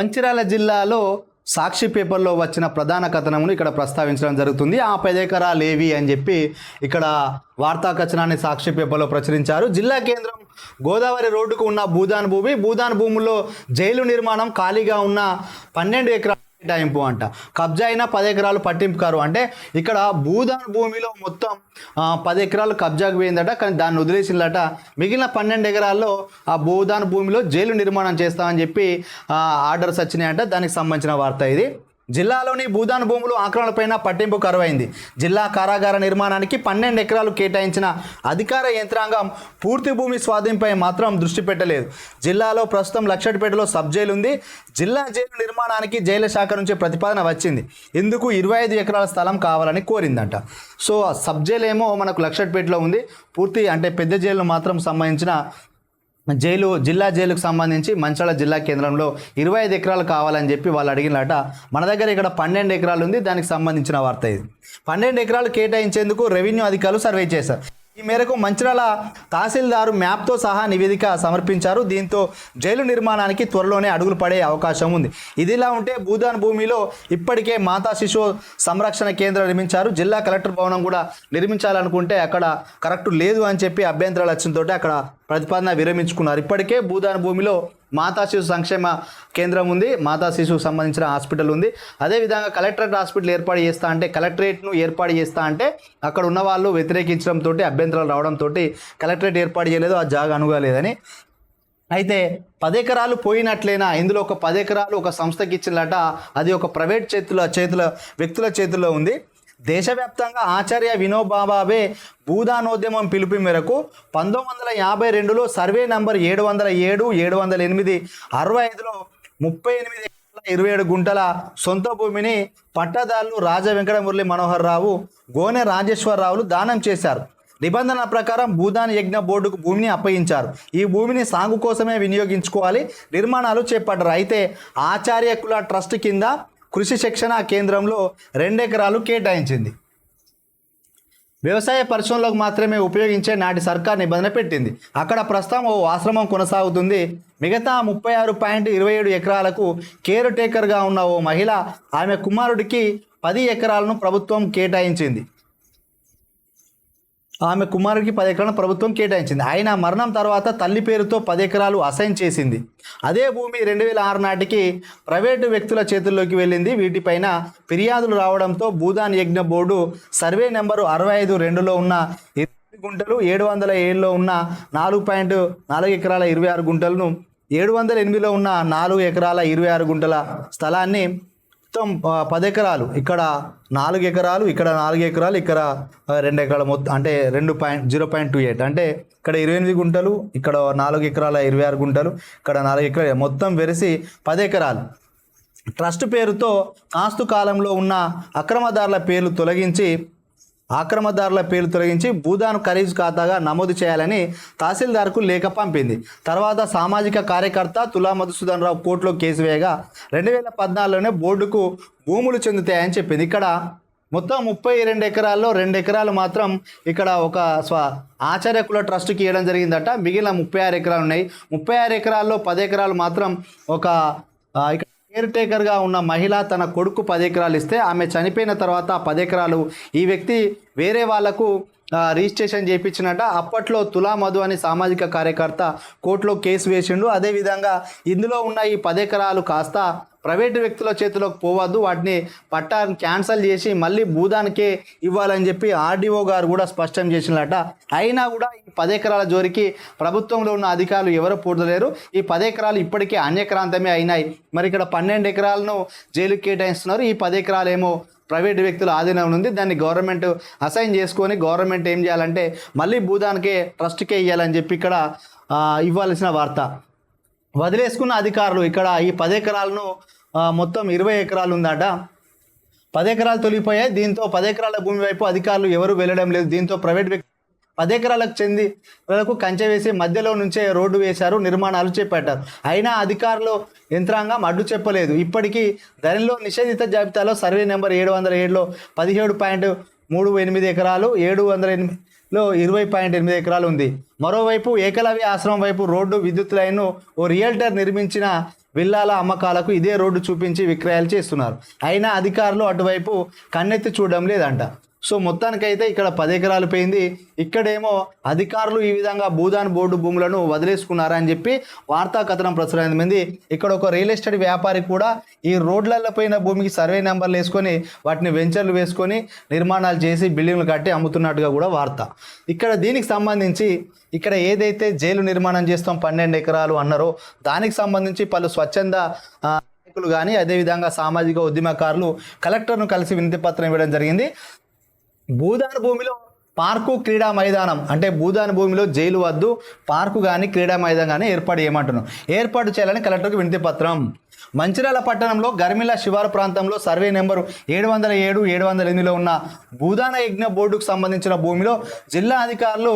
మంచిర్యాల జిల్లాలో సాక్షి పేపర్లో వచ్చిన ప్రధాన కథనమును ఇక్కడ ప్రస్తావించడం జరుగుతుంది. ఆ పది ఏవి అని చెప్పి ఇక్కడ వార్తా కథనాన్ని సాక్షి పేపర్లో ప్రచురించారు. జిల్లా కేంద్రం గోదావరి రోడ్డుకు ఉన్న భూదాన్ భూమి భూదాన్ భూముల్లో జైలు నిర్మాణం ఖాళీగా ఉన్న పన్నెండు ఎకరాలు కేటాయింపు అంట. కబ్జా అయినా పది ఎకరాలు పట్టింపు కారు. అంటే ఇక్కడ భూదాన్ భూమిలో మొత్తం పది ఎకరాలు కబ్జాకు పోయిందట. కానీ దాన్ని వదిలేసిందట మిగిలిన పన్నెండు ఎకరాల్లో ఆ భూదాన్ భూమిలో జైలు నిర్మాణం చేస్తామని చెప్పి ఆర్డర్స్ వచ్చినాయంట దానికి సంబంధించిన వార్త ఇది. జిల్లాలోని భూదాన్ భూములు ఆక్రమణపైన పట్టింపు కరువైంది. జిల్లా కారాగార నిర్మాణానికి పన్నెండు ఎకరాలు కేటాయించిన అధికార యంత్రాంగం పూర్తి భూమి స్వాధీనంపై మాత్రం దృష్టి పెట్టలేదు. జిల్లాలో ప్రస్తుతం లక్షటిపేటలో సబ్ జైలు ఉంది. జిల్లా జైలు నిర్మాణానికి జైలు శాఖ నుంచి ప్రతిపాదన వచ్చింది. ఇందుకు ఇరవై ఐదు ఎకరాల స్థలం కావాలని కోరిందంట. సో ఆ సబ్ జైలు ఏమో మనకు లక్షటిపేటలో ఉంది. పూర్తి అంటే పెద్ద జైలు మాత్రం సంబంధించిన జైలు జిల్లా జైలుకు సంబంధించి మంచాల జిల్లా కేంద్రంలో ఇరవై ఐదు ఎకరాలు కావాలని చెప్పి వాళ్ళు అడిగినట మన దగ్గర ఇక్కడ పన్నెండు ఎకరాలు ఉంది దానికి సంబంధించిన వార్త ఇది. పన్నెండు ఎకరాలు కేటాయించేందుకు రెవెన్యూ అధికారులు సర్వే చేశారు. ఈ మేరకు మంచిరాల తహసీల్దారు మ్యాప్తో సహా నివేదిక సమర్పించారు. దీంతో జైలు నిర్మాణానికి త్వరలోనే అడుగులు పడే అవకాశం ఉంది. ఇదిలా ఉంటే భూదాన్ భూమిలో ఇప్పటికే మాతా శిశు సంరక్షణ కేంద్రం నిర్మించారు. జిల్లా కలెక్టర్ భవనం కూడా నిర్మించాలనుకుంటే అక్కడ కరెక్ట్ లేదు అని చెప్పి అభ్యంతరాలు వచ్చిన తోటి అక్కడ ప్రతిపాదన విరమించుకున్నారు. ఇప్పటికే భూదాన భూమిలో మాతా శిశు సంక్షేమ కేంద్రం ఉంది. మాతా శిశువుకు సంబంధించిన హాస్పిటల్ ఉంది. అదేవిధంగా కలెక్టరేట్ హాస్పిటల్ ఏర్పాటు చేస్తా అంటే కలెక్టరేట్ను ఏర్పాటు చేస్తా అంటే అక్కడ ఉన్న వాళ్ళు వ్యతిరేకించడంతో అభ్యంతరాలు రావడంతో కలెక్టరేట్ ఏర్పాటు చేయలేదు. ఆ జాగా అనుగాలేదని. అయితే పదెకరాలు పోయినట్లేనా? ఇందులో ఒక పదెకరాలు ఒక సంస్థకి ఇచ్చినట అది ఒక ప్రైవేట్ చేతుల చేతుల వ్యక్తుల చేతుల్లో ఉంది. దేశవ్యాప్తంగా ఆచార్య వినోబాబావే భూదానోద్యమం పిలుపు మేరకు పంతొమ్మిది వందల యాభై రెండులో సర్వే నంబర్ ఏడు వందల ఏడు ఏడు వందల ఎనిమిది అరవై ఐదులో ముప్పై ఎనిమిది ఇరవై ఏడు గుంటల సొంత భూమిని పట్టదారులు రాజ వెంకట మురళి మనోహర్ రావు గోనె రాజేశ్వరరావులు దానం చేశారు. నిబంధన ప్రకారం భూదాన్ యజ్ఞ బోర్డుకు భూమిని అప్పగించారు. ఈ భూమిని సాగు కోసమే వినియోగించుకోవాలి నిర్మాణాలు చేపట్టారు. అయితే ఆచార్య కుల ట్రస్ట్ కింద కృషి శిక్షణ కేంద్రంలో రెండెకరాలు కేటాయించింది. వ్యవసాయ పరిశ్రమలకు మాత్రమే ఉపయోగించే నాటి సర్కార్ నిబంధన పెట్టింది. అక్కడ ప్రస్తుతం ఓ ఆశ్రమం కొనసాగుతుంది. మిగతా ముప్పై ఆరు పాయింట్ ఇరవై ఏడు ఎకరాలకు కేర్ టేకర్గా ఉన్న ఓ మహిళ ఆమె కుమారుడికి పది ఎకరాలను ప్రభుత్వం కేటాయించింది. ఆమె కుమారుడికి పది ఎకరాలను ప్రభుత్వం కేటాయించింది. ఆయన మరణం తర్వాత తల్లి పేరుతో పది ఎకరాలు అసైన్ చేసింది. అదే భూమి రెండు వేల ఆరు నాటికి ప్రైవేటు వ్యక్తుల చేతుల్లోకి వెళ్ళింది. వీటిపైన ఫిర్యాదులు రావడంతో భూదాన్ యజ్ఞ బోర్డు సర్వే నెంబరు అరవై ఐదు రెండులో ఉన్న ఇరవై గుంటలు ఏడు వందల ఏడులో ఉన్న నాలుగు పాయింట్ నాలుగు ఎకరాల ఇరవై ఆరు గుంటలను ఏడు వందల ఎనిమిదిలో ఉన్న నాలుగు ఎకరాల ఇరవై ఆరు గుంటల స్థలాన్ని మొత్తం పదెకరాలు. పది ఎకరాలు ఇక్కడ నాలుగు ఎకరాలు ఇక్కడ నాలుగు ఎకరాలు ఇక్కడ రెండు ఎకరాలు మొత్తం అంటే రెండు point zero point two eight. అంటే ఇక్కడ ఇరవై ఎనిమిది గుంటలు ఇక్కడ నాలుగు ఎకరాల ఇరవై ఆరు గుంటలు ఇక్కడ నాలుగు ఎకరాలు మొత్తం వెరిసి పది ఎకరాలు ట్రస్ట్ పేరుతో ఆస్తు కాలంలో ఉన్న అక్రమదారుల పేర్లు తొలగించి ఆక్రమదారుల పేర్లు తొలగించి భూదాన్ ఖరీజ్ ఖాతాగా నమోదు చేయాలని తహసీల్దార్కు లేఖ పంపింది. తర్వాత సామాజిక కార్యకర్త తులా మధుసూదన్ రావు కోర్టులో కేసు వేయగా రెండు వేల పద్నాలుగులోనే బోర్డుకు భూములు చెందుతాయని చెప్పింది. ఇక్కడ మొత్తం ముప్పై రెండు ఎకరాల్లో రెండు ఎకరాలు మాత్రం ఇక్కడ ఒక స్వ ఆచార్య కుల ట్రస్ట్కి ఇవ్వడం జరిగిందట. మిగిలిన ముప్పై ఆరు ఎకరాలు ఉన్నాయి. ముప్పై ఆరు ఎకరాల్లో పది ఎకరాలు మాత్రం ఒక ఇక్కడ కేర్ టేకర్గా ఉన్న మహిళ తన కొడుకు పది ఎకరాలు ఇస్తే ఆమె చనిపోయిన తర్వాత ఆ పది ఎకరాలు ఈ వ్యక్తి వేరే వాళ్ళకు రిజిస్ట్రేషన్ చేయించినట అప్పట్లో తులా మధు అని సామాజిక కార్యకర్త కోర్టులో కేసు వేసిండు. అదేవిధంగా ఇందులో ఉన్న ఈ పది ఎకరాలు కాస్త ప్రైవేటు వ్యక్తుల చేతిలోకి పోవద్దు. వాటిని పట్టాన్ని క్యాన్సల్ చేసి మళ్ళీ భూదానికే ఇవ్వాలని చెప్పి ఆర్డీఓ గారు కూడా స్పష్టం చేసినట అయినా కూడా ఈ పది ఎకరాల జోరికి ప్రభుత్వంలో ఉన్న అధికారులు ఎవరు పూడలేరు ఈ పది ఎకరాలు ఇప్పటికే అన్యక్రాంతమే అయినాయి. మరి ఇక్కడ పన్నెండు ఎకరాలను జైలుకి కేటాయిస్తున్నారు. ఈ పది ఎకరాలు ఏమో ప్రైవేట్ వ్యక్తుల ఆధీనంలో ఉంది. దాన్ని గవర్నమెంట్ అసైన్ చేసుకొని గవర్నమెంట్ ఏం చేయాలంటే మళ్ళీ భూదానికే ట్రస్ట్కే ఇవ్వాలని చెప్పి ఇక్కడ ఇవ్వాల్సిన వార్త. వదిలేసుకున్న అధికారులు ఇక్కడ ఈ పది ఎకరాలను మొత్తం ఇరవై ఎకరాలు ఉందట పది ఎకరాలు తొలిగిపోయాయి. దీంతో పది ఎకరాల భూమి వైపు అధికారులు ఎవరు వెళ్ళడం లేదు. దీంతో ప్రైవేట్ వ్యక్తి పది ఎకరాలకు చెంది వాళ్ళకు కంచె వేసి మధ్యలో నుంచే రోడ్డు వేశారు నిర్మాణాలు చేపట్టారు. అయినా అధికారులు యంత్రాంగం అడ్డు చెప్పలేదు. ఇప్పటికీ ధరలో నిషేధిత జాబితాలో సర్వే నెంబర్ ఏడు వందల ఏడులో పదిహేడు పాయింట్ మూడు ఎనిమిది ఎకరాలు ఏడు వందల ఎనిమిదిలో ఇరవై పాయింట్ ఎనిమిది ఎకరాలు ఉంది. మరోవైపు ఏకలవ్య ఆశ్రమం వైపు రోడ్డు విద్యుత్ లైన్ను ఓ రియల్టర్ నిర్మించిన విల్లాల అమ్మకాలకు ఇదే రోడ్డు చూపించి విక్రయాలు చేస్తున్నారు. అయినా అధికారులు అటువైపు కన్నెత్తి చూడడం లేదంట. సో మొత్తానికైతే ఇక్కడ పది ఎకరాలు పోయింది. ఇక్కడేమో అధికారులు ఈ విధంగా భూదాన్ బోర్డు భూములను వదిలేసుకున్నారని చెప్పి వార్తా కథనం ప్రచురమైంది ఇక్కడ ఒక రియల్ ఎస్టేట్ వ్యాపారి కూడా ఈ రోడ్లలో పోయిన భూమికి సర్వే నెంబర్లు వేసుకొని వాటిని వెంచర్లు వేసుకొని నిర్మాణాలు చేసి బిల్డింగ్లు కట్టి అమ్ముతున్నట్టుగా కూడా వార్త. ఇక్కడ దీనికి సంబంధించి ఇక్కడ ఏదైతే జైలు నిర్మాణం చేస్తాం పన్నెండు ఎకరాలు అన్నారో దానికి సంబంధించి పలు స్వచ్ఛంద నాయకులు కానీ అదేవిధంగా సామాజిక ఉద్యమకారులు కలెక్టర్ను కలిసి వినతి పత్రం ఇవ్వడం జరిగింది. భూదాన్ భూమిలో పార్కు క్రీడా మైదానం. అంటే భూదాన భూమిలో జైలు వద్దు పార్కు కానీ క్రీడా మైదానం కానీ ఏర్పాటు చేయమంటున్నాం. ఏర్పాటు చేయాలని కలెక్టర్కి వినతి పత్రం. మంచిర్యాల పట్టణంలో గర్మిల శివారు ప్రాంతంలో సర్వే నెంబరు ఏడు వందల ఏడు ఏడు వందల ఎనిమిదిలో ఉన్న భూదాన యజ్ఞ బోర్డుకు సంబంధించిన భూమిలో జిల్లా అధికారులు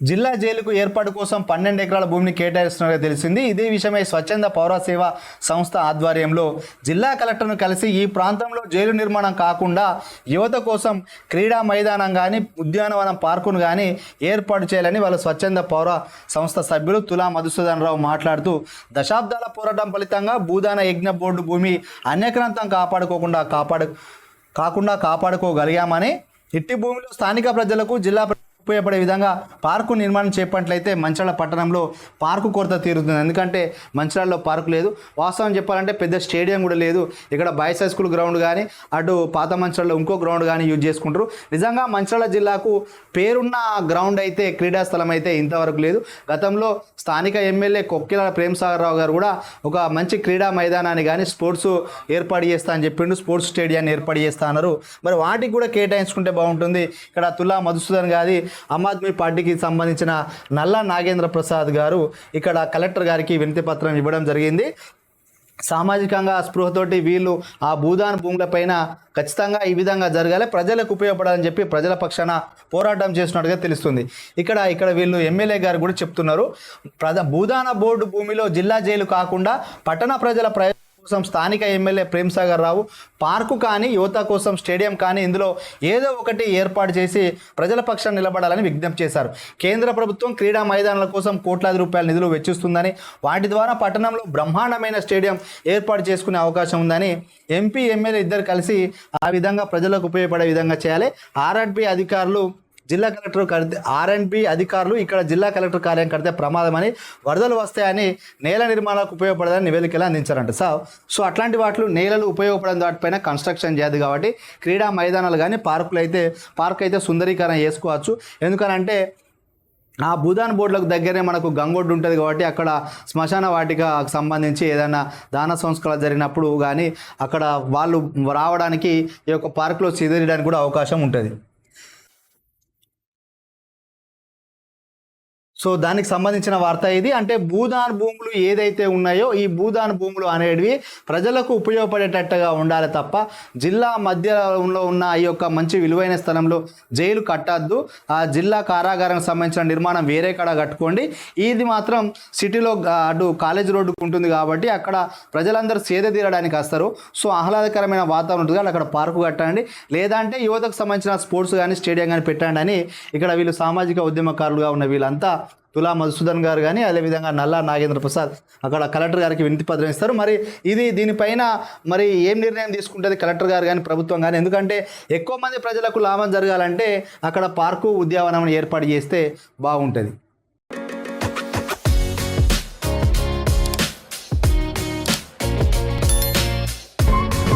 జిల్లా జైలుకు ఏర్పాటు కోసం పన్నెండు ఎకరాల భూమిని కేటాయిస్తున్నట్టుగా తెలిసింది. ఇదే విషయమై స్వచ్ఛంద పౌర సేవ సంస్థ ఆధ్వర్యంలో జిల్లా కలెక్టర్ను కలిసి ఈ ప్రాంతంలో జైలు నిర్మాణం కాకుండా యువత కోసం క్రీడా మైదానం కానీ ఉద్యానవనం పార్కును కానీ ఏర్పాటు చేయాలని వాళ్ళ స్వచ్ఛంద పౌర సంస్థ సభ్యులు తులా మధుసూదన్ రావు మాట్లాడుతూ దశాబ్దాల పోరాటం ఫలితంగా భూదాన యజ్ఞ బోర్డు భూమి అన్యక్రాంతం కాపాడుకోకుండా కాపాడు కాకుండా కాపాడుకోగలిగామని ఇట్టి భూమిలో స్థానిక ప్రజలకు జిల్లా ఉపయోగపడే విధంగా పార్కు నిర్మాణం చేపట్లయితే మంచాల పట్టణంలో పార్కు కొరత తీరుతుంది. ఎందుకంటే మంచిర్యాలలో పార్కు లేదు. వాస్తవం చెప్పాలంటే పెద్ద స్టేడియం కూడా లేదు. ఇక్కడ బాయ్స్ హై స్కూల్ గ్రౌండ్ కానీ అటు పాత మంచాలలో ఇంకో గ్రౌండ్ కానీ యూజ్ చేసుకుంటారు. నిజంగా మంచాల జిల్లాకు పేరున్న గ్రౌండ్ అయితే క్రీడా స్థలం అయితే ఇంతవరకు లేదు. గతంలో స్థానిక ఎమ్మెల్యే కొక్కిల ప్రేమసాగర్ రావు గారు కూడా ఒక మంచి క్రీడా మైదానాన్ని కానీ స్పోర్ట్స్ ఏర్పాటు చేస్తా అని చెప్పిండు. స్పోర్ట్స్ స్టేడియాన్ని ఏర్పాటు చేస్తా అన్నారు. మరి వాటికి కూడా కేటాయించుకుంటే బాగుంటుంది. ఇక్కడ తులా మధుసూదన్ గారి ఆమ్ ఆద్మీ పార్టీకి సంబంధించిన నల్లా నాగేంద్ర ప్రసాద్ గారు ఇక్కడ కలెక్టర్ గారికి వినతి పత్రం ఇవ్వడం జరిగింది. సామాజికంగా స్పృహతోటి వీళ్ళు ఆ భూదాన్ భూములపైన ఖచ్చితంగా ఈ విధంగా జరగాలి. ప్రజలకు ఉపయోగపడాలని చెప్పి ప్రజల పక్షాన పోరాటం చేస్తున్నట్టుగా తెలుస్తుంది. ఇక్కడ ఇక్కడ వీళ్ళు ఎమ్మెల్యే గారు కూడా చెప్తున్నారు. ప్రజ భూదాన బోర్డు భూమిలో జిల్లా జైలు కాకుండా పట్టణ ప్రజల ప్రయోజనం కోసం స్థానిక ఎమ్మెల్యే ప్రేమ్సాగర్ రావు పార్కు కానీ యువత కోసం స్టేడియం కానీ ఇందులో ఏదో ఒకటి ఏర్పాటు చేసి ప్రజల పక్షాన్ని నిలబడాలని విజ్ఞప్తి చేశారు. కేంద్ర ప్రభుత్వం క్రీడా మైదానాల కోసం కోట్లాది రూపాయల నిధులు వెచ్చిస్తుందని వాటి ద్వారా పట్టణంలో బ్రహ్మాండమైన స్టేడియం ఏర్పాటు చేసుకునే అవకాశం ఉందని ఎంపీ ఎమ్మెల్యే ఇద్దరు కలిసి ఆ విధంగా ప్రజలకు ఉపయోగపడే విధంగా చేయాలి. ఆర్ఆర్బీ అధికారులు జిల్లా కలెక్టర్ కడితే ఆర్ఎండ్బి అధికారులు ఇక్కడ జిల్లా కలెక్టర్ కార్యం కడితే ప్రమాదమని వరదలు వస్తాయని నేల నిర్మాణాలకు ఉపయోగపడదని నివేదికలు అందించారంట. సో సో అట్లాంటి వాటిలో నేలలు ఉపయోగపడని వాటిపైన కన్స్ట్రక్షన్ చేయదు కాబట్టి క్రీడా మైదానాలు కానీ పార్కులు అయితే పార్క్ అయితే సుందరీకరణ చేసుకోవచ్చు. ఎందుకనంటే ఆ భూదాన్ బోర్డులకు దగ్గరే మనకు గంగొడ్డు ఉంటుంది కాబట్టి అక్కడ శ్మశాన వాటికకు సంబంధించి ఏదైనా దాన సంస్కారాలు జరిగినప్పుడు కానీ అక్కడ వాళ్ళు రావడానికి ఈ యొక్క పార్కులో చెదిరడానికి కూడా అవకాశం ఉంటుంది. సో దానికి సంబంధించిన వార్త ఇది. అంటే భూదాన్ భూములు ఏదైతే ఉన్నాయో ఈ భూదాన్ భూములు అనేటివి ప్రజలకు ఉపయోగపడేటట్టుగా ఉండాలి తప్ప జిల్లా మధ్యలో ఉన్న ఈ యొక్క మంచి విలువైన స్థలంలో జైలు కట్టద్దు. ఆ జిల్లా కారాగారానికి సంబంధించిన నిర్మాణం వేరే కాడ కట్టుకోండి. ఇది మాత్రం సిటీలో అటు కాలేజ్ రోడ్డుకు ఉంటుంది కాబట్టి అక్కడ ప్రజలందరూ సేద తీరడానికి వస్తారు. సో ఆహ్లాదకరమైన వాతావరణం ఉంటుంది కాబట్టి అక్కడ పార్కు కట్టండి. లేదంటే యువతకు సంబంధించిన స్పోర్ట్స్ కానీ స్టేడియం కానీ పెట్టండి అని ఇక్కడ వీళ్ళు సామాజిక ఉద్యమకారులుగా ఉన్న వీళ్ళంతా తులా మధుసూదన్ గారు కానీ అదేవిధంగా నల్లా నాగేంద్ర ప్రసాద్ అక్కడ కలెక్టర్ గారికి వినతి పత్రం ఇస్తారు. మరి ఇది దీనిపైన మరి ఏం నిర్ణయం తీసుకుంటుంది కలెక్టర్ గారు కానీ ప్రభుత్వం కానీ ఎందుకంటే ఎక్కువ మంది ప్రజలకు లాభం జరగాలంటే అక్కడ పార్కు ఉద్యానవనం ఏర్పాటు చేస్తే బాగుంటుంది.